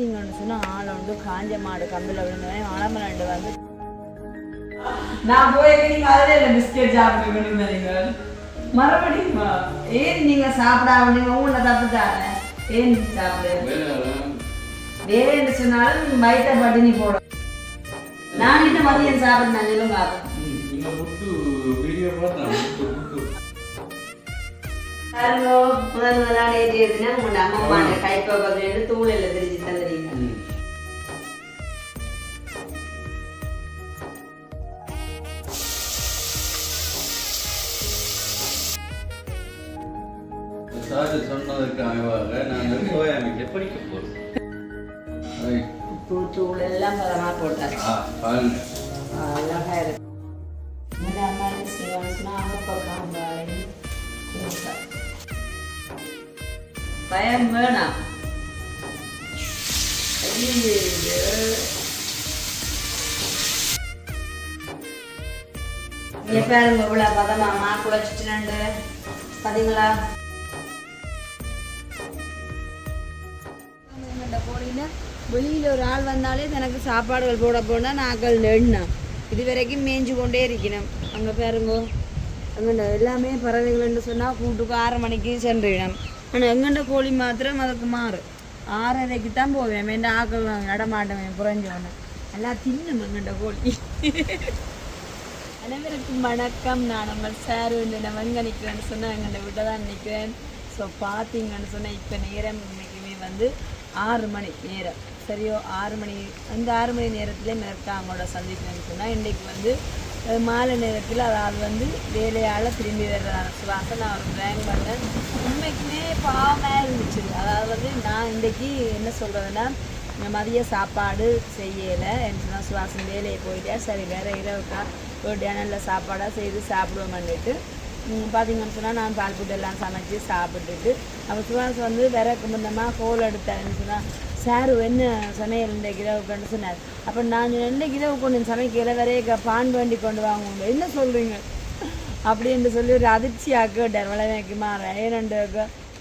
பார்த்தீங்கன்னு சொன்னால் ஆள் உண்டு காஞ்ச மாடு கம்பில் விழுந்தவன் ஆலமலண்டு வந்து நான் போய் நீங்க பிஸ்கெட் சாப்பிட்டு நீங்கள் மறுபடியும் ஏன் நீங்க சாப்பிடாம நீங்க உங்களை தப்பு தானே ஏன் சாப்பிடு வேறேன்னு சொன்னாலும் வயிற்ற பட்டினி போடும் நான் இன்னும் மதியம் சாப்பிட்டு நான் சொல்லுங்க இந்த பாருங்க முதல் முதலாக ஏற்றியதுன்னா உங்களோட அம்மா கைப்பகுதியிலிருந்து தூளில் திரிச்சு தந்துடுங்க ம். சார் சொன்னதுக்கு அமைவாக நாங்கள் சோயா மீட்டை படிக்க போகிறோம் உப்பு தூள் எல்லாம் பதமாக போட்டாச்சு. பயம் வேணாம். ஐயையோ. பாருங்க இவ்வளோ பதமா மா குழச்சிட்டு பார்த்தீங்களா போனீங்கன்னா வெளியில் ஒரு ஆள் வந்தாலே எனக்கு சாப்பாடுகள் போட போனால் நாங்கள் எண்ணம் இது வரைக்கும் மேய்ஞ்சு கொண்டே இருக்கணும். அங்கே பாருங்க. அங்கே எல்லாமே பறவைகள்னு சொன்னால் கூட்டுக்கு ஆறு மணிக்கு சென்றிடும் ஆனால் எங்கண்ட கோழி மாத்திரம் அதுக்கு மாறு ஆறரைக்கு தான் போவேன் வேண்ட ஆக்கள் நடமாட்டவேன் புரஞ்சோன்னு எல்லாம் தின்னும் எங்கண்ட கோழி அனைவருக்கும் வணக்கம் நான் நம்ம சார் வந்து நான் எங்கே நிற்கிறேன்னு சொன்னால் எங்கள்ட விட்ட தான் நிற்கிறேன் ஸோ பார்த்தீங்கன்னு சொன்னால் இப்போ நேரம் இன்னைக்குமே வந்து ஆறு மணி நேரம் சரியோ ஆறு மணி அந்த ஆறு மணி நேரத்திலே மேற்கா அவங்களோட சந்திக்கணும்னு சொன்னால் இன்றைக்கு வந்து மாலை நேரத்தில் அதாவது வந்து வேலையால் திரும்பி வர்றதான. சுவாசம் நான் ஒரு ட்ராயிங் பண்ணேன். உண்மைக்குமே பாவமாக இருந்துச்சு. அதாவது வந்து நான் இன்றைக்கி என்ன சொல்கிறதுன்னா மதிய சாப்பாடு செய்யலை என்று நான் சுவாசம் வேலையை போயிட்டேன் சரி வேற இரவுக்கா ஒரு நல்ல சாப்பாடாக செய்து சாப்பிடுவோம்னுட்டு பார்த்தீங்கன்னு சொன்னால் நான் பால் புட்டு எல்லாம் சமைச்சு சாப்பிட்டுட்டு அப்போ சுவாசம் வந்து வேற கும்பந்தமாக கோல் எடுத்தாருன்னு சொன்னால் சார் என்ன சமையல் கிலோ கொண்டு சொன்னார். அப்போ நான் ரெண்டு இன்னைக்கு கொண்டு சமைக்கல வரைய பான் வேண்டி கொண்டு வாங்க என்ன சொல்கிறீங்க அப்படின்னு சொல்லி ஒரு அதிர்ச்சியாக கேட்டார். வளமைக்கு மாற ஏனண்டு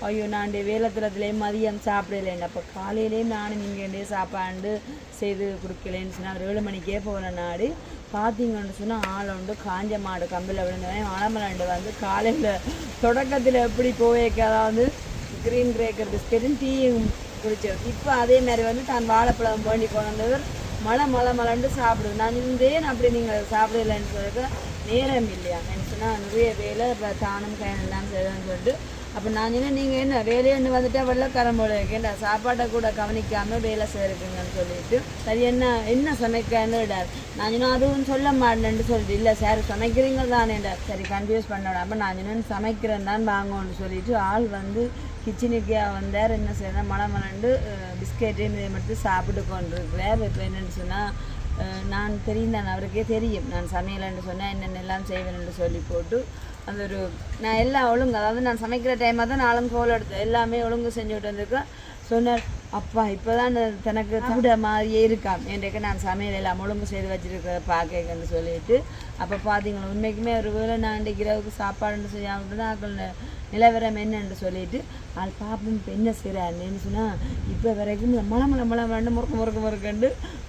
ஐயோ நான் வேலத்திரத்துலேயே மதியம் சாப்பிடலேன் அப்போ காலையிலேயும் நானும் இங்கே சாப்பாடு செய்து கொடுக்கலேன்னு சொன்னால் ஏழு மணிக்கே போகிற நாடு. பார்த்தீங்கன்னு சொன்னால் ஆள் உண்டு காஞ்ச மாடு கம்பில் விழுந்தவன் ஆலமலாண்டு வந்து காலையில் தொடக்கத்தில் எப்படி போவேக்க? அதாவது க்ரீன் கிரேக்கர் பிஸ்கெட்டும் டீயும் குடிச்சோம் இப்போ அதே மாதிரி வந்து தான் வாழைப்பழம் வேண்டி கொண்டு மழை மழை மழைண்டு சாப்பிடுது. நான் இருந்தேன் அப்படி நீங்கள் சாப்பிடலன்னு சொல்லிட்டு நேரம் இல்லையா? நினச்சுன்னா நிறைய வேலை இப்போ தானும் கையன் எல்லாம் செய்யணும்னு சொல்லிட்டு அப்போ நான் சொன்னேன் நீங்கள் என்ன வேலையன்னு வந்துட்டா வெள்ளக்காரம் போல இருக்கேன்டா சாப்பாட்டை கூட கவனிக்காமல் வேலை செய்யிருக்குங்கன்னு சொல்லிட்டு சரி என்ன என்ன சமைக்கன்னு விடார் நான் சொன்னேன் அதுவும் சொல்ல மாட்டேன்னு சொல்லிட்டு இல்லை சார் சமைக்கிறீங்க தானேடா சரி கன்ஃபியூஸ் பண்ண அப்போ நான் சொன்னேன் சமைக்கிறேன் தான் வாங்கன்னு சொல்லிட்டு ஆள் வந்து கிச்சனுக்கே வந்தார் என்ன செய்யணும் மழை மலண்டு பிஸ்கெட்டையும் இதை மட்டும் சாப்பிட்டு கொண்டிருக்கிறார். இப்போ என்னென்னு சொன்னால் நான் தெரியும் தான் அவருக்கே தெரியும். நான் சமையலன்னு சொன்னால் என்னென்னலாம் செய்வேன்னு சொல்லி போட்டு அந்த ஒரு நான் எல்லாம் ஒழுங்கு அதாவது நான் சமைக்கிற டைமாக தான் நாளும் கோல் எடுத்தேன் எல்லாமே ஒழுங்கு செஞ்சுட்டு வந்திருக்கேன். சொன்னார் அப்பா இப்போ தான் தனக்கு சாப்பிட மாதிரியே இருக்காம் என்றைக்கு நான் சமையல் எல்லாம் ஒழுங்கு செய்து வச்சிருக்கிறத பார்க்கன்னு சொல்லிட்டு அப்போ பார்த்தீங்களா உண்மைக்குமே ஒரு வேலை நான் இன்றைக்கு இரவுக்கு சாப்பாடுன்னு செய்யாமல் தான் ஆக்கள் நிலவரம் என்னன்னு சொல்லிட்டு ஆள் பாப்போம் இப்போ என்ன செய்கிறாருன்னு சொன்னால் இப்போ வரைக்கும் இந்த மலை மலை மலை முறுக்கு முறுக்கு முறுக்கண்டு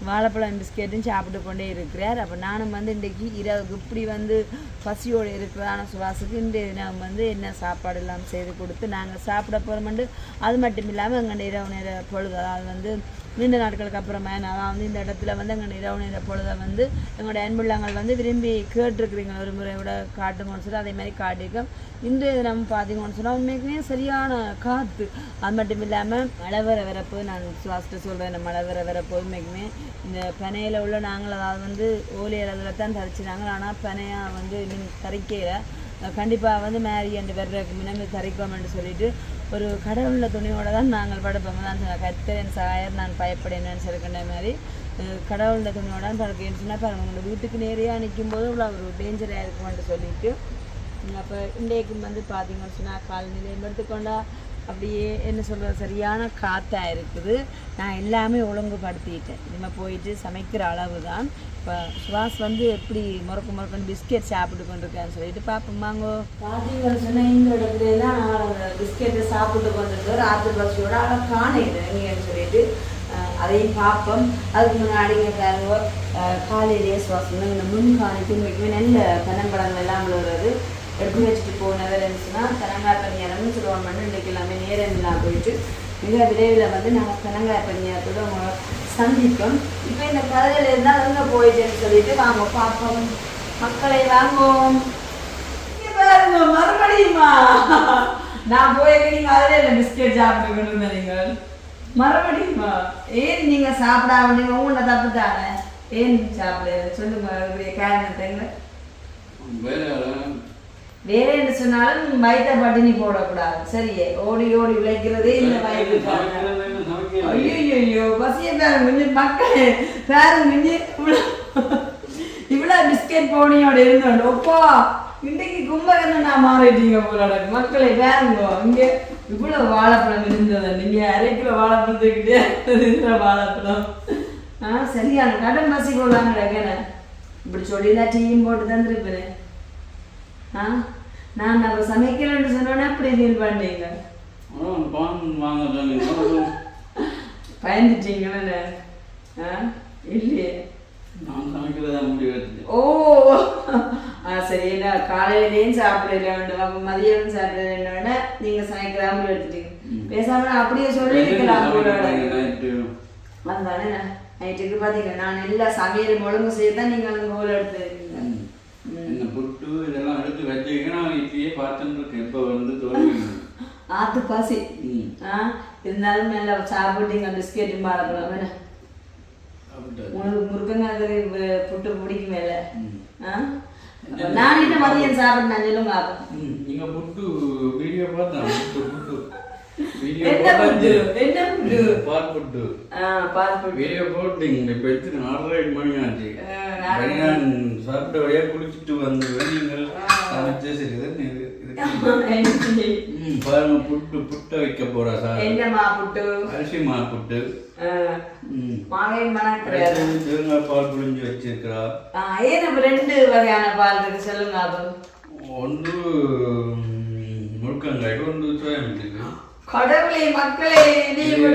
வாழைப்பழம் பிஸ்கெட்டும் சாப்பிட்டு கொண்டே இருக்கிறார். அப்போ நானும் வந்து இன்றைக்கு இரவுக்கு இப்படி வந்து பசியோடு இருக்கிறதான சுவாசுக்கு இன்றைய தினம் வந்து என்ன சாப்பாடு எல்லாம் செய்து கொடுத்து நாங்கள் சாப்பிட போகிறோம்ண்டு அது மட்டும் இல்லாமல் எங்கள் இரவு நேர பொழுது அதாவது வந்து நீண்ட நாட்களுக்கு அப்புறமா நான் வந்து இந்த இடத்துல வந்து எங்கள் நிறவு நிற பொழுதை வந்து எங்களுடைய அன்புள்ளங்கள் வந்து விரும்பி கேட்டிருக்கிறீங்க ஒரு முறை விட காட்டுங்கன்னு சொல்லி அதே மாதிரி காட்டியிருக்கோம். இன்றைய தினம் பார்த்தீங்கன்னு சொன்னால் உண்மைக்குமே சரியான காற்று. அது மட்டும் இல்லாமல் மழை வர வரப்போ நான் சுவாசிட்டு சொல்கிறேன் மழை வர வரப்போ உண்மைக்குமே இந்த பனையில் உள்ள நாங்கள் அதாவது வந்து ஓலை அளவில் தான் தரிச்சினாங்க ஆனால் பனையாக வந்து இன்னும் தரிக்கையில். கண்டிப்பாக வந்து மேரி அண்டு வர்றதுக்கு முன்னாடி தரிக்கோம்னு சொல்லிட்டு ஒரு கடவுளில் துணியோட தான் நாங்கள் படுப்போம். தான் கத்தரின் சாயர் நான் பயப்படேன்னு சொல்லிக்கின்ற மாதிரி கடவுளோட துணியோட தான் படுக்கேன்னு சொன்னால் பாருங்க உங்களோட வீட்டுக்கு நேரையாக நிற்கும் போது இவ்வளோ ஒரு டேஞ்சராக இருக்குமென்று சொல்லிட்டு அப்போ இன்றைக்கு வந்து பார்த்தீங்கன்னு சொன்னால் காலநிலையம் எடுத்துக்கொண்டா அப்படியே என்ன சொல்கிறது சரியான காற்றாக இருக்குது. நான் எல்லாமே ஒழுங்குபடுத்திட்டேன். இனிமேல் போயிட்டு சமைக்கிற அளவு தான் இப்போ சுவாஸ் வந்து எப்படி முறக்கு முறக்குன்னு பிஸ்கெட் சாப்பிட்டு கொண்டிருக்கான்னு சொல்லிட்டு பார்ப்போமாங்கோ பார்த்தீங்கன்னு சொன்னால் இந்த இடத்துல தான் பிஸ்கெட்டை சாப்பிட்டு கொண்டிருக்கார். ஆற்று பசியோட அதை காணையில் சொல்லிட்டு அதையும் பார்ப்போம் அதுக்கு முன்னாடி பாருங்க காலையிலேயே காலையிலேயே சுவாசம் இந்த முன்காணிக்கு மிகவும் நல்ல பனம்படங்கள் எல்லாம் விழுகிறது எப்படி வச்சுட்டு போனது இருந்துச்சுன்னா தெனங்காய் பணியாரம்னு சொல்லுவாங்க. இன்றைக்கு எல்லாமே நேரம்லாம் போயிட்டு மிக விரைவில் வந்து நாங்கள் தெனங்காய் பணியாரத்தோட சந்திப்போம். இப்போ இந்த கதையில இருந்தால் அங்கே போயிட்டேன்னு சொல்லிட்டு வாங்க பார்ப்போம். மக்களை வாங்குவோம். பாருங்க மறுபடியுமா? நான் போய் நீங்கள் அதுல இல்லை பிஸ்கெட் சாப்பிட்டு நீங்கள். மறுபடியுமா? ஏன் நீங்க சாப்பிடாம நீங்கள் உங்களை தப்பு தானே? ஏன் சாப்பிட சொல்லுங்க உங்களுடைய காரணத்தைங்க வேற என்ன சொன்னாலும் வயிற்ற பட்டினி போடக்கூடாது. சரியே? ஓடி ஓடி உழைக்கிறதே இந்த வயிற்று ஐயோ ஐயோ பசிய பாருங்க கொஞ்சம் மக்கள் பாருங்க கொஞ்சம் இவ்வளோ இவ்வளோ பிஸ்கெட் போனியோட இருந்தோம் ஒப்பா இன்றைக்கு கும்பகர்ணம் நான் மாறிட்டீங்க போல மக்களை பேருங்கோ இங்கே இவ்வளவு வாழைப்பழம் இருந்தது. நீங்க அரை கிலோ வாழைப்பழம் தூக்கிட்டே இருக்கிற வாழைப்பழம். ஆ சரியான கடன் பசி போடலாங்க இப்படி சொல்லினா டீயும் போட்டு தந்துருப்பேன் ஆ? நான் நம்ம சமைக்கலன்னு சொன்னோன்னே அப்படி ஃபீல் பண்ணீங்க. பயந்துட்டீங்களே இல்லையே. ஓ சரி என்ன காலையிலேயும் சாப்பிடல? வேண்டும் அப்போ மதியம் சாப்பிடல நீங்க சாயங்காலம் எடுத்துட்டீங்க. பேசாம அப்படியே சொல்லி இருக்கலாம் போல நைட்டு அதுதானே நைட்டுக்கு பார்த்தீங்கன்னா நான் எல்லா சமையல் ஒழுங்கு செய்ய தான் நீங்கள் அந்த போல எடுத்துருக்கீங்க என்ன புட்டு இதெல்லாம் எடுத்து வச்சீங்கன்னா இப்பயே பார்த்துட்டு இப்போ வந்து தோல்வி ஆத்து பாசி. இருந்தாலும் நல்லா சாப்பிட்டீங்க பிஸ்கெட்டும் பாடப்படலாம் வேணா. உனக்கு முருங்கங்காய் புட்டு பிடிக்குமே அப்ப நான் என்ன மதியம் சாப்பிட்டு நான் சொல்லுங்க நீங்க புட்டு வீடியோ பார்த்தேன் புட்டு புட்டு. சாப்பிட்ட வழியா குளிச்சுட்டு வந்துடுவேன் நீங்கள் சமைச்சு சரி பாருங்க புட்டு புட்டை வைக்க போறா சார். என்னம்மா புட்டு? அரிசி மா புட்டு. ஆ, ம். மாவை மணக்கிறாரு தேங்காய் பால் புழிஞ்சு வச்சிருக்கிறா. அப்ப ரெண்டு வகையான பால் இருக்கு சொல்லுங்க அப்போ? ஒன்று ம், முருக்கங்காய் ஒன்று சோயாமீனுக்கு கடவுளே மக்களே நீ இது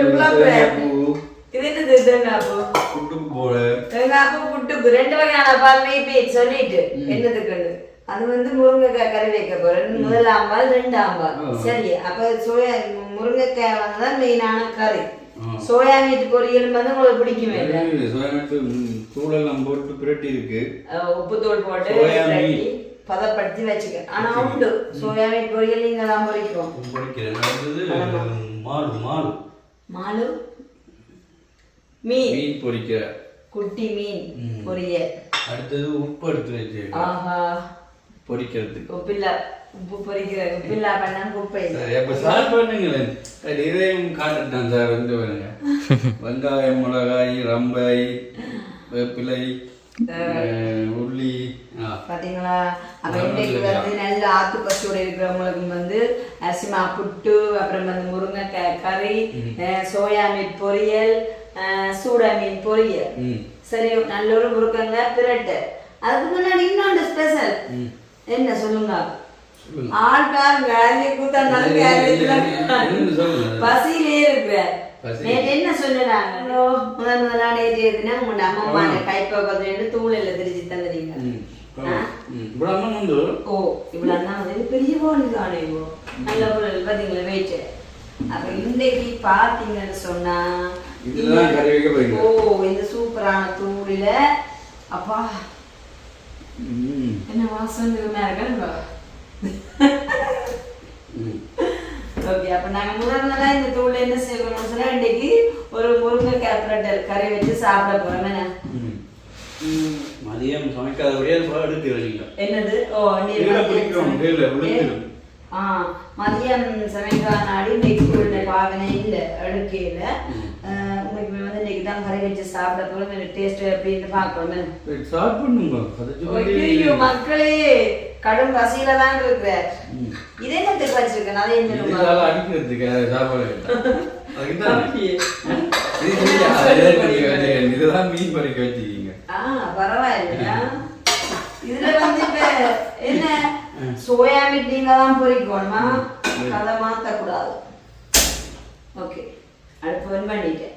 என்னது தேங்காய் பூ புட்டுக்கு போல. தேங்காய் பூ புட்டுக்கு ரெண்டு வகையான பால் மேய்ப்பி சொல்லிட்டு. அது வந்து முருங்கைக்காய் கறி வைக்க போறேன். முதலாம் பால் ரெண்டாம் பால் ஆ. சரி அப்ப சோயா முருங்கைக்காய் வந்து தான் மெயினான கறி. சோயா மீட் பொரியல் வந்து உங்களுக்கு பிடிக்குமே இல்ல? சோயாமீட்டு தூளெல்லாம் போட்டு பிரட்டி இருக்கு. உப்பு தூள் போட்டு சோயா மீட். பதப்படுத்தி வச்சுக்க. ஆனா உண்டு. சோயா மீட் பொரியல் இங்க தான் பொரிக்கும் பொரிக்கிறேன் மாடு மாடு மாலு மீன். மீன் பொரிக்கிற குட்டி மீன் ம். பொரியல். அடுத்தது உப்பு எடுத்து வச்சிருக்கேன். ஆஹா. பொரிக்கிறதுக்கு உப்பில்லா உப்பு பொரிக்கிற உப்பில்லா பண்ணா இல்லை. சரி அப்ப ஸ்டார்ட் பண்ணுங்களேன். சரி இதையும் காட்டுட்டேன் சார் வந்து பாருங்க. வெங்காயம் மிளகாய் ரம்பாய் வேப்பிலை உள்ளி பாத்தீங்களா? அப்ப இன்னைக்கு வந்து நல்ல ஆத்து பசியோட இருக்கிறவங்களுக்கு வந்து அரிசிமா புட்டு அப்புறம் வந்து முருங்கைக்காய் கறி சோயா மீன் பொரியல் சூடா மீன் பொரியல். சரி நல்ல ஒரு முருக்கங்க பிரட்டு. அதுக்கு முன்னாடி இன்னொன்று ஸ்பெஷல் என்ன சொல்லுங்க. ஆள் பாருங்க. பசியிலே இருக்கிற. என்ன சொன்னாங்க முதல் முதலா நேற்று எதுனா உங்க அம்மா கைப்பக்கத்துல தூள் எல்லாம் திரிச்சு தந்துறீங்க. ஓ இவ்வளவு வந்து பெரிய போலி தானே நல்ல வெயிட் அப்ப இன்னைக்கு பார்த்தீங்கன்னு சொன்னா. ஓ இந்த சூப்பரான தூளில அப்பா என்ன வாசம் ஓகே அப்ப நாங்க முதல் நாளா இந்த தூள்ல என்ன செய்யணும்னு சொன்னா இன்னைக்கு ஒரு முருங்கைக்காய் பிரட்டல் கறி வச்சு சாப்பிட போறோம் என்ன? மதியம் சமைக்காதபடியே அது எடுத்து வரீங்க என்னது ஓ நீ கீழே மதியம் பிடிக்கும், சமை- கீழே விழுந்துரும். ஆ மதியம் சமைக்கிற நாடி உள்ள பாவனை இல்ல தான் கறி வச்சு சாப்பிட போறோம் எனக்கு டேஸ்ட் அப்படின்னு பார்க்கணும் ஸ்டார்ட் பண்ணுங்க. மக்களே கடும் பசியில தான் இருக்கிற. ம். இதே என்னத்துக்கு வச்சிருக்கேன்? அதே அடிக்கிறதுக்கு சாப்பாடு. இதுதான் மீன் பறிக்க வச்சிருக்கீங்க. ஆ பரவாயில்லையா? இதுல வந்து இப்ப என்ன? சோயா மீட் நீங்க தான் பொரிக்கணுமா கதை மாத்த கூடாது ஓகே. அடுப்பு on பண்ணிட்டேன்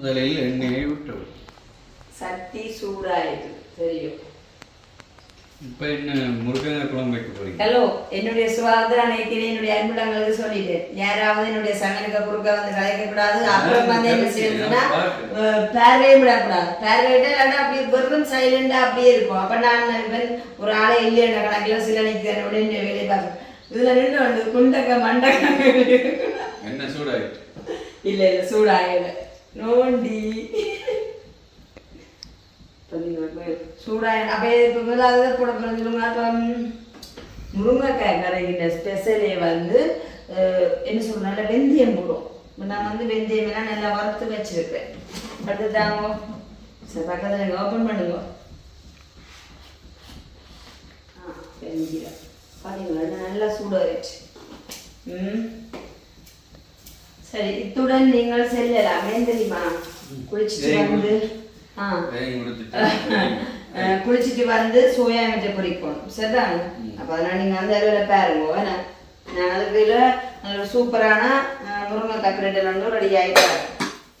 முதலில் எண்ணெயை விட்டு சட்டி சூடாயிட்டு தெரியும். இப்போ என்ன முருகனை குழம்பு வைக்க போறீங்க? ஹலோ என்னுடைய சுகாதார நினைக்கிறேன் என்னுடைய அன்புடங்களுக்கு சொல்லிட்டேன் யாராவது என்னுடைய சங்கனுக்கு குறுக்க வந்து கலைக்க கூடாது அப்புறம் வந்து என்ன செய்யணும்னா அஹ், பார்வையே விடக்கூடாது. பார்வையிட்ட இல்லாட்டா அப்படியே வெறும் சைலண்டா அப்படியே இருக்கும். அப்ப நான் ஒரு ஆளை இல்லைன்ற கணக்கில் சில நிற்கிறேன். உடனே வேலையை பார்ப்பேன். இதுல நின்று வந்து குண்டக்க மண்டக்க என்ன சூடாயிட்டு? இல்ல இல்ல சூடாகல. நோண்டி. சூடாக அப்படியே இப்போ முதலாவது போட பிறந்துருங்க அப்புறம் முருங்கைக்காய் கரைகின்ற ஸ்பெஷலே வந்து என்ன சொல்ற நல்லா வெந்தயம் போடும். நான் வந்து வெந்தயம் எல்லாம் நல்லா வறுத்து வச்சிருப்பேன். அடுத்து தாங்க சரி பக்கத்தில் ஓப்பன் பண்ணுங்க. ஆ வெந்தயம். பார்த்தீங்களா நல்லா நல்லா சூடாகிடுச்சு ம். சரி இத்துடன் நீங்கள் செல்லலாம். ஏன் தெரியுமா குளிச்சுட்டு வந்து குளிச்சுட்டு வந்து சோயா மீட்டை பொரிக்கணும் சரிதாங்க அப்போ அதனால் நீங்கள் அந்த அளவில் பாருங்க. என்ன நான் அதுக்குள்ள நல்ல சூப்பரான முருங்கைக்காய் பிரெட்டில் வந்து ரெடி ஆகிட்டாரு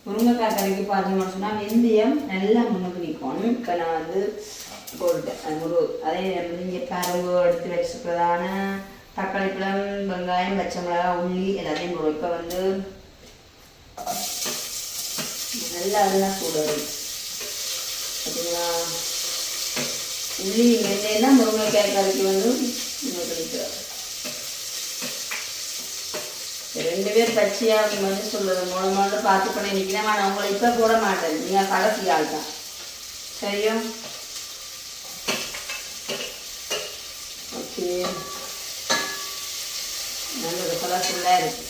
முருங்கைக்காய் கறிக்கு பார்த்தீங்கன்னு சொன்னால் வெந்தயம் நல்லா முன்னுக்கு நிற்கணும் இப்போ நான் வந்து போட்டுட்டேன். முரு அதே நீங்கள் பாருங்க எடுத்து வச்சுருக்கிறதான தக்காளி பழம் வெங்காயம் பச்சை மிளகாய் உள்ளி எல்லாத்தையும் போடுவோம். இப்போ வந்து நல்லா அதெல்லாம் சூடாகும் பார்த்தீங்களா உள்ளி வெந்தயம் முருங்கைக்காய் கறிக்கு வந்து உங்களுக்கு ரெண்டு பேர் பச்சையாக வந்து சொல்லுறது மூணு மாதம் பார்த்து பண்ண நிற்கிறேன் நான் உங்களை இப்போ போட மாட்டேன். நீங்கள் கடைசி ஆள் தான். சரியா? ஓகே. நல்லது கலர்ஃபுல்லாக இருக்கு.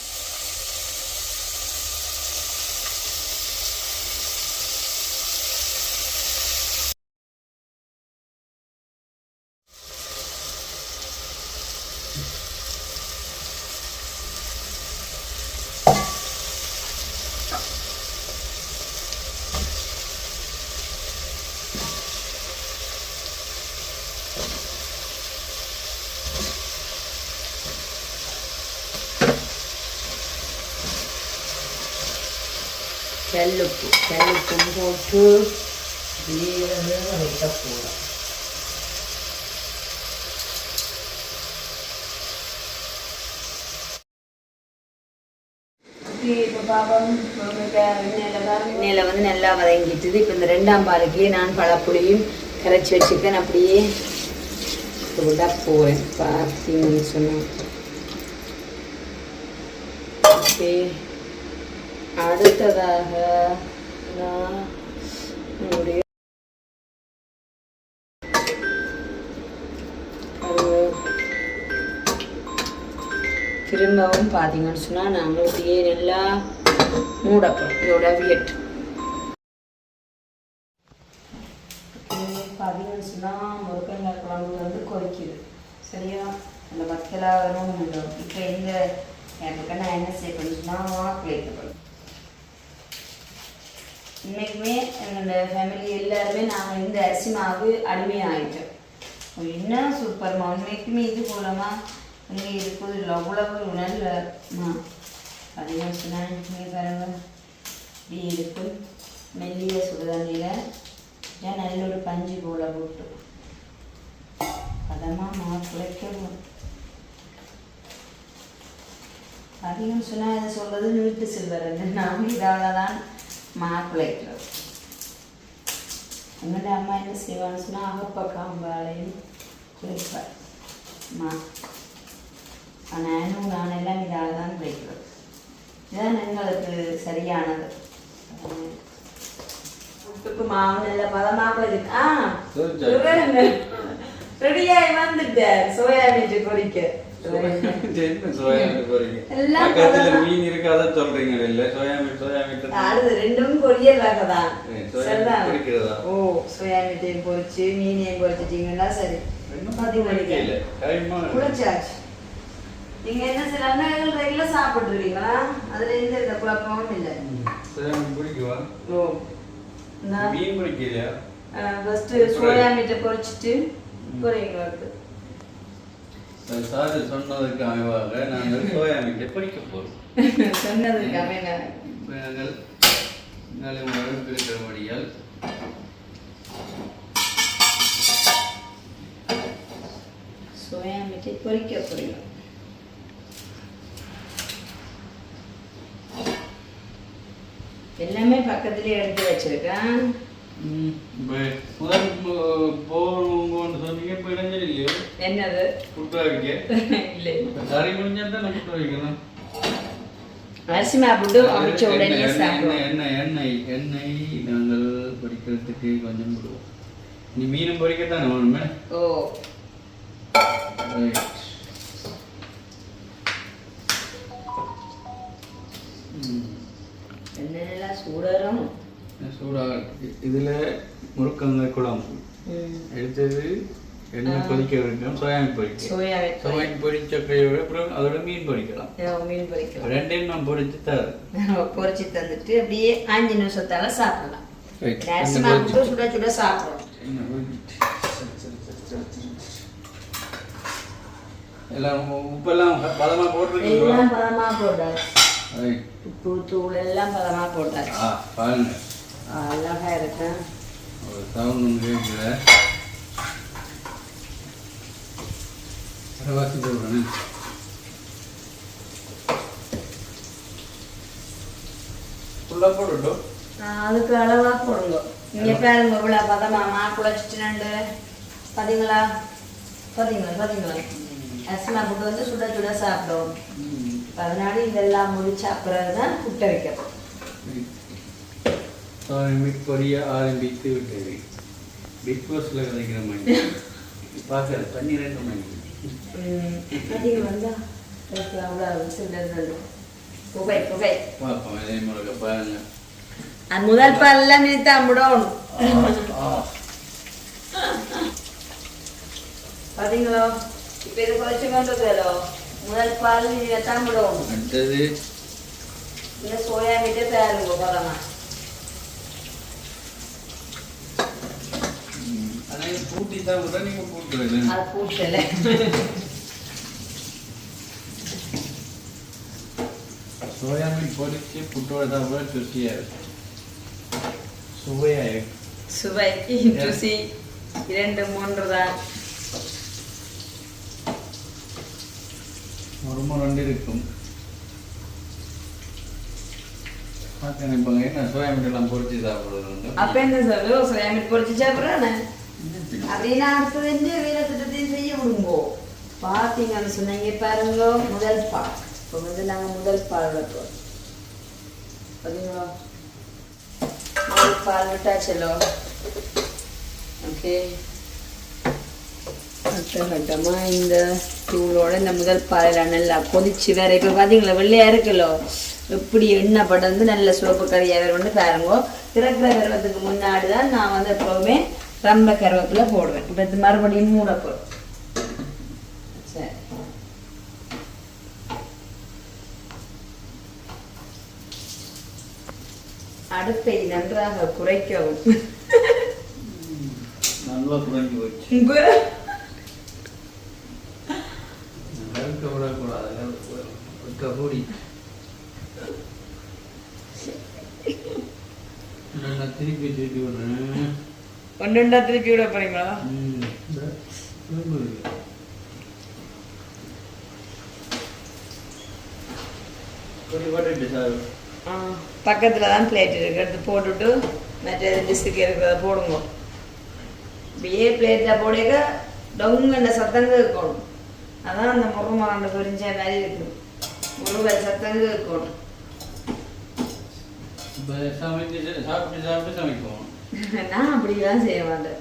கல்லுப்பு கல்லுப்பும் போட்டு ஜீரகம் வைக்க போகிறோம் எண்ணெயில் வந்து நல்லா வதங்கிட்டுது இப்போ இந்த ரெண்டாம் பாலுக்கு நான் பழப்புளியும் கரைச்சி வச்சுருக்கேன் அப்படியே விட போகிறேன் பார்த்தீங்கன்னு சொன்னேன் ஓகே அடுத்ததாக நான் என்னுடைய திரும்பவும் பார்த்தீங்கன்னு சொன்னால் நாங்கள் இப்படியே நல்லா மூடப்போம் இதோட வியட். பார்த்தீங்கன்னு சொன்னால் முருங்கங்காய் குழம்பு வந்து கொதிக்குது. சரியா? அந்த வத்தலா வரும். இப்போ இந்த எனக்கு நான் என்ன செய்யணும்னு சொன்னால் வாக்கு வைக்கப்படும். இன்னைக்குமே என்னோட ஃபேமிலி எல்லாருமே நாங்கள் இந்த அரிசி மாவு அடிமையாகிட்டோம் என்ன சூப்பர்மா உண்மைக்குமே இது போலமா? இங்கே இருக்குது இல்லை அவ்வளவு நல்லமா அதிகம் சொன்னால் பாருங்க. இப்படி இருக்கும் மெல்லிய சுடுதண்ணியில் ஏன் நல்ல ஒரு பஞ்சு போல போட்டு. பதமாக மாவு குழைக்கணும் அதிகம் சொன்னால் இதை சொல்கிறது வீட்டு சில்வர் நாம் இதால் தான் மாப்பிள்ளைக்கிறது எங்களோட அம்மா என்ன செய்வான்னு சொன்னால் அகப்ப காம்பாளையும் குளிப்பார் மா நானும் நான் எல்லாம் இதால் தான் குளிக்கிறது இதுதான் எங்களுக்கு சரியானது உப்புக்கு மாவு நல்ல பதமாக இருக்கு ஆ ரெடியாகி வந்துட்டேன் சோயா மீட்டு பொரிக்க மீன் இருக்கு அதை சொல்றீங்க இல்ல? சோயா மீட் சோயா மீட் அடுத்து ரெண்டும் பொரியல் வகை தான். ஏ, சோயா சரிதான். மீட் பொரிக்கிறதா? ஓ சோயா மீட்டையும் பொரிச்சு மீனையும் பொரிச்சிட்டீங்கன்னா சரி. இல்ல. டைமா? குளிச்சாச்சு. நீங்க என்ன சில அண்ணாகள் ரெகுலர் சாப்பிட்டுருவீங்களா? அதுல எந்த வித குழப்பமும் இல்லை. ஓ மீன் பிடிக்கலையா? ஃபர்ஸ்ட் சோயா மீட்டை பொரிச்சிட்டு பொரியுங்களுக்கு சாரு சொன்னதுக்கு அமைவாக நாங்கள் சோயா மீட்டை பிடிக்க போறோம் சொன்னதுக்கு அமைங்க இப்ப நாங்கள் நாளை பொரிக்க போறீங்க எல்லாமே பக்கத்துலயே எடுத்து வச்சிருக்கேன். என்னது அரிசி மாப்பிட்டு உடனே சாப்பிடுவோம் எண்ணெய் எண்ணெய் எண்ணெய் நாங்கள் கொஞ்சம் விடுவோம் நீ மீனும் பொரிக்கத்தானே வேணுமே ஓ ரைட் முறுக்கங்காய் குழம்பு எடுத்தது எண்ணெய் கொதிக்க வேண்டும் சோயாமீன் பொரிக்க சோயா சோயாமீன் பொரிச்ச கையோட அப்புறம் அதோட மீன் பொரிக்கலாம் மீன் பொரிக்கலாம் ரெண்டையும் நான் பொரிச்சு தரேன். பொரிச்சு தந்துட்டு அப்படியே அஞ்சு நிமிஷத்தால சாப்பிடலாம். சுட சுட சரி. எல்லாம் உப்பெல்லாம் எல்லாம் பதமா போட்டாச்சு. Right. உப்பு தூள் எல்லாம் பதமா போட்டாச்சு. பாருங்க. அழகா இருக்கு ஒரு சவுண்ட் ஒன்று கேட்குற வாசி போடுறேன். ஃபுல்லாக போட்டுட்டோம் ஆஹ் அதுக்கு அளவா போடுங்க. இங்க பாருங்க இவ்வளவு பதமா. மா குழச்சிட்டு பாத்தீங்களா? பாத்தீங்களா பாத்தீங்களா? அரிசிமா புட்டு வந்து சுட சுட சாப்பிடுவோம் அதனால இதெல்லாம் முடிச்ச அப்புறம் தான் புட்டை வைக்கணும். மிக் பொரிய ஆரம்பித்து விட்டது. பிக் பாஸில் கதைக்கிற மாதிரி பார்க்கல பன்னிரெண்டு மணி பார்ப்போம் இதே முறைக்க பாருங்க. முதல் பால்லாம் நீ தான் விடணும் பாத்தீங்களோ? இப்ப இது குறைச்சு கொண்டதோ முதல் பால் நீ தான் விடணும் அடுத்தது. இந்த சோயா மீட்டே தயாருங்க பதமா ஆனால் பூட்டி தான் விட நீங்கள் கூட்டுறது அது பூட்டல. சோயா மீன் பொரிச்சு புட்டோட தான் கூட ருசியாக இருக்கும் சுவையாக இருக்கும் சுவை. ருசி. இரண்டு மூன்று தான். ஒரு ரெண்டு இருக்கும். பார்க்க நினைப்பாங்க என்ன சோயா மீன் எல்லாம் பொரிச்சு சாப்பிடுறது அப்ப என்ன சொல்லு சோயா மீட் பொரிச்சு சாப்பிட்றானே அப்படின்னா அடுத்தது என்ன வேலை திட்டத்தையும் செய்ய விடுங்கோ. பார்த்தீங்கன்னு சொன்னீங்க பாருங்க முதல் பால். இப்போ வந்து நாங்கள் முதல் பால் வைப்போம் பார்த்தீங்களா முதல் பால் விட்டாச்சலோ? ஓகே. கட்டமா இந்த தூளோட இந்த முதல் பாலில் நல்லா கொதிச்சு வேற இப்போ பார்த்தீங்களா வெள்ளையா இருக்குல்லோ? எப்படி எண்ணெய் படர்ந்து நல்ல சிவப்பு கறியாக வேற ஒன்று பாருங்க. திறக்கிற கருவத்துக்கு முன்னாடி தான் நான் வந்து எப்பவுமே ரொம்ப கருவேப்பிலை போடுவேன். இப்போ இது மறுபடியும் மூட போடும் சரி. அடுப்பை நன்றாக குறைக்கவும். நல்லா குறைஞ்சி போச்சு. திருப்பி திருப்பி விடுறேன். ஒன்றுண்டா திருப்பி விட போறீங்களா ம், இந்த திரும்ப இருக்கு. கொஞ்சம் போட்டுட்டு சார் பக்கத்தில் தான் பிளேட் இருக்கு எடுத்து போட்டுட்டு மற்ற டிஷ்ஷுக்கு இருக்கிறத போடுங்க இப்படியே பிளேட்டில் போடுங்க டொங்குன்ற சத்தங்க இருக்கணும் அதான் அந்த முருங்கை பொரிஞ்ச மாதிரி இருக்கு முருகை சத்தங்க இருக்கணும் இப்போ சமைச்சு சாப்பிட்டு சாப்பிட்டு சமைப்போம் நான் அப்படிலாம் செய்ய மாட்டேன்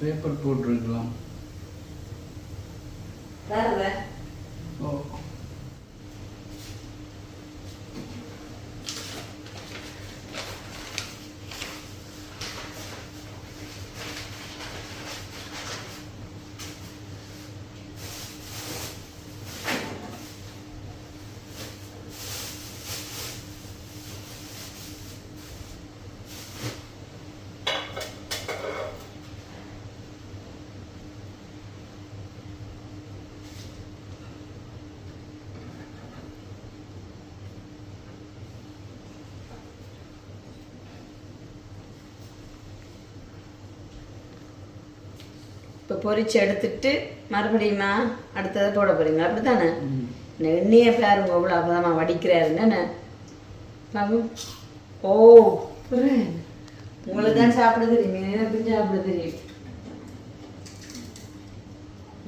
பேப்பர் போட்டிருக்கலாம்? வேறு இப்போ பொரிச்சு எடுத்துட்டு மறுபடியுமா அடுத்ததை போட போறீங்க. அப்படித்தானே? இந்த எண்ணெயை பாருங்க அவ்வளோ அப்பதாம்மா வடிக்கிறாரு. என்னென்ன? பாபு ஓ. உங்களுக்கு தான் சாப்பிட தெரியும். எனக்கு சாப்பிட தெரியும்.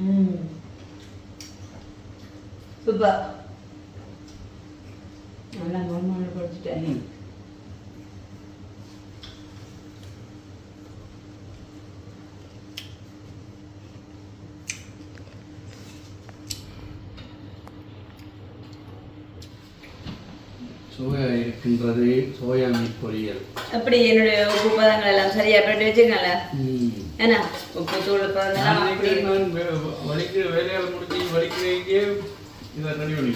ம். சூப்பர். நல்லா கவர்மெண்ட் படிச்சுட்டேன் என்பது சோயா மீன் பொரியல் அப்படி என்னுடைய உப்பு பதங்கள் எல்லாம் சரியா போட்டு வச்சுக்கல என்ன உப்பு தூள் பதங்கள்லாம் அப்படி வலிக்கிற வேலையால் முடிஞ்சு வலிக்கிறீங்க இதை ரெடி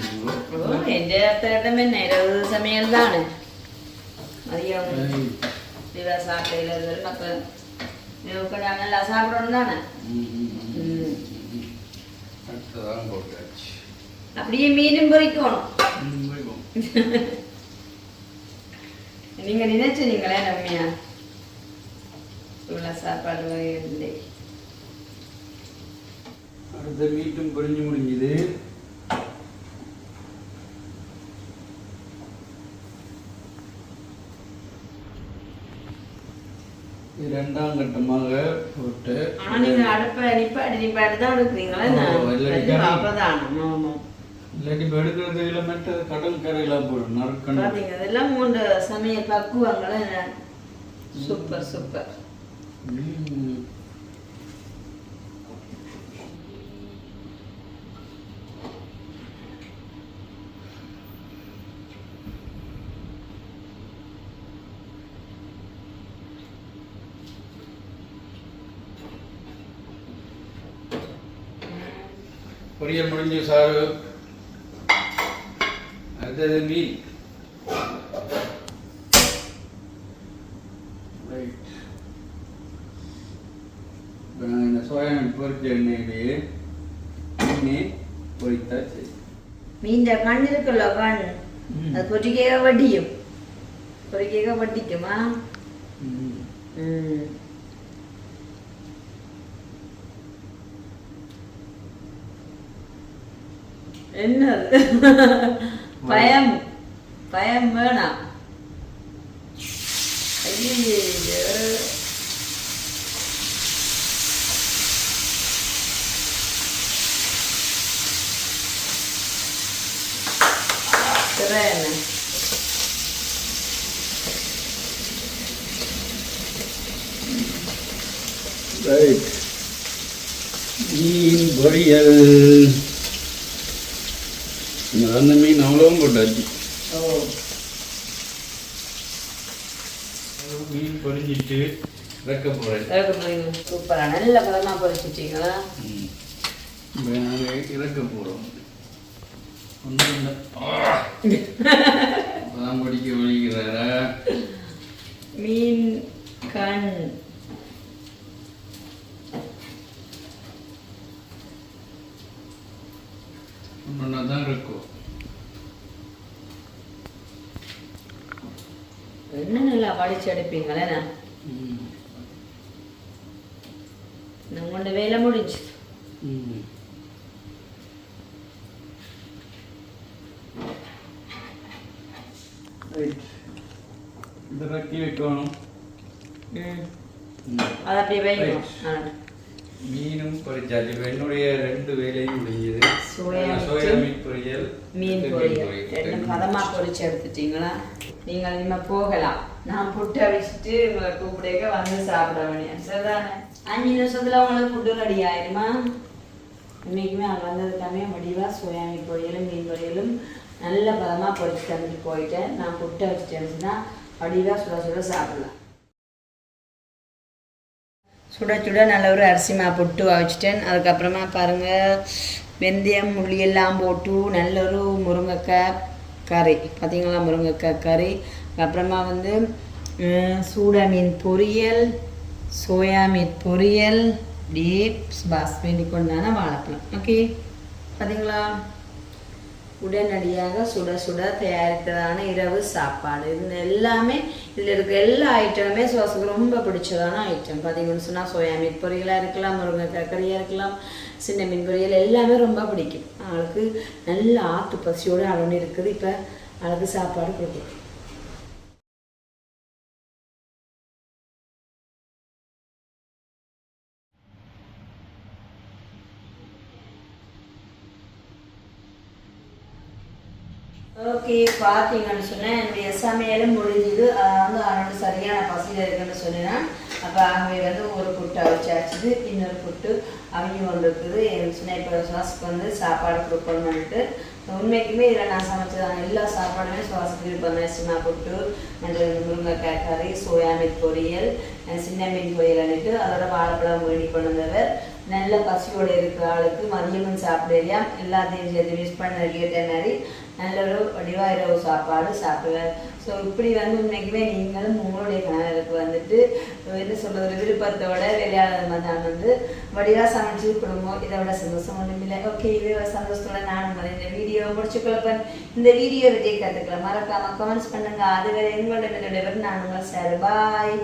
அப்படியே மீனும் பொறிக்கணும். நீங்க நினைச்சிருங்களே ரம்யா. இவ்வளோ சாப்பாடு இல்லை அடுத்த மீட்டும் பொரிஞ்சு முடிஞ்சுது. இது ரெண்டாம் கட்டமாக போட்டு ஆனா நீங்க அடுப்ப நிப்பாடி நிப்பாடி தான் ஓ, இல்லாட்டி கறி. இல்லாட்டி இப்போ எடுக்கிறது இல்லை மெட்ட கடல் கரையெல்லாம் போடும் நறுக்கணும் பாத்தீங்க அதெல்லாம் மூன்று சமையல் பக்குவங்கள சூப்பர் சூப்பர். பொரியல் முடிஞ்சு சாறு அடுத்தது மீன் இப்போ நான் இந்த சோயாமீன் பொரிச்ச எண்ணெயிலேயே மீனை பொரித்தா சரி. மீன் என்ன பயம் பயம் வேணாம் Bene. Right. மீன் பொரியல் அந்த மீன் அவ்வளோவும் போட்டாச்சு மீன் பொறிஞ்சிட்டு இறக்க போகிறேன் சூப்பராக நல்ல பழமாக பொறிச்சிட்டீங்களா நாங்கள் இறக்க போகிறோம் ஒன்றும் இல்லை பழம் படிக்க ஒழிக்கிறாரா மீன் கண் ஒன்றுன்னா இருக்கும் என்ன நல்லா ம். நம்மளோட வேலை முடிஞ்சு. இது இறக்கி வைக்கணும். அது அப்படியே வைக்கணும். மீனும் பொரிச்சாச்சு என்னுடைய ரெண்டு வேலையும் முடிஞ்சது. சோயா மீன். பொரியல் மீன் பொரியல். ரெண்டு பொரிச்சு எடுத்துட்டீங்களா? நீங்கள் இனிமே போகலாம். நான் புட்டு அடிச்சுட்டு உங்களை கூப்பிடுக்க வந்து சாப்பிட வேண்டிய சரிதானே? அஞ்சு நிமிஷத்துல உங்களுக்கு புட்டு ரெடி ஆயிருமா? இன்னைக்குமே அங்கே வந்ததுக்காமே வடிவா சோயா மீன் பொரியலும் மீன் பொரியலும் நல்ல பதமா பொரிச்சு தந்துட்டு போயிட்டேன். நான் புட்டு வச்சுட்டேன்னா வடிவா சுட சுட சாப்பிடலாம். சுட சுட நல்ல ஒரு அரிசி மா புட்டு வச்சுட்டேன் அதுக்கப்புறமா பாருங்கள் வெந்தயம் உள்ளி எல்லாம் போட்டு நல்ல ஒரு முருங்கைக்காய் கறி. பார்த்தீங்களா முருங்கைக்காய் கறி. அப்புறமா வந்து சூடா மீன் பொரியல் சோயா மீன் பொரியல் டீப் பாஸ் வேண்டி கொண்டான வாழைப்பழம். ஓகே பார்த்தீங்களா உடனடியாக சுட சுட தயாரித்ததான இரவு சாப்பாடு. இந்த எல்லாமே இதில் இருக்க எல்லா ஐட்டமுமே சுவாசுக்கு ரொம்ப பிடிச்சதான ஐட்டம் பார்த்தீங்கன்னு சொன்னால் சோயா மீன் பொரியலாக இருக்கலாம் முருங்கைக்காய் கறியாக இருக்கலாம் சின்ன மீன் பொரியல் எல்லாமே ரொம்ப பிடிக்கும். அவளுக்கு நல்ல ஆற்று பசியோடு அளவு இருக்குது. இப்போ அவளுக்கு சாப்பாடு கொடுக்கும் ஓகே பார்த்தீங்கன்னு சொன்னேன். என்னுடைய சமையலும் முடிஞ்சுது. வந்து அவனோட சரியான பசியில் இருக்குன்னு சொன்னேன். அப்போ அவங்க வந்து ஒரு புட்டு அவிச்சாச்சுது இன்னொரு புட்டு அவங்க கொண்டு இருக்குது. எனக்கு சொன்னேன் இப்போ சுவாசுக்கு வந்து சாப்பாடு கொடுக்கணும்னுட்டு உண்மைக்குமே இதில் நான் சமைச்சதான எல்லா சாப்பாடுமே சுவாசுக்கு விருப்பம் சின்ன புட்டு அந்த முருங்கைக்காய் கறி சோயா மீன் பொரியல் சின்ன மீன் பொரியல் அன்னிட்டு அதோட வாழைப்பழம் வேடி கொண்டு நல்ல பசியோடு இருக்கிற ஆளுக்கு மதியமும் சாப்பிடலையா? எல்லாத்தையும் சேர்த்து மிஸ் பண்ண கேட்ட மாதிரி நல்ல ஒரு வடிவாக சாப்பாடு சாப்பிடுவார் ஸோ இப்படி வந்து உண்மைக்குமே நீங்களும் உங்களுடைய கணவருக்கு வந்துட்டு என்ன சொல்கிறது ஒரு விருப்பத்தோட விளையாடுறது தான் வந்து வடிவாக சமைச்சு குடும்பம் இதை விட சந்தோஷம் ஒன்றும் இல்லை. ஓகே இது சந்தோஷத்தோட நானும் வந்து இந்த வீடியோ முடிச்சுக்கொள்ளப்பன் இந்த வீடியோ விஜய் கற்றுக்கலாம் மறக்காம கமெண்ட்ஸ் பண்ணுங்க. அதுவரை எங்களோட விடைபெறும். நான் உங்கள் சார். பாய்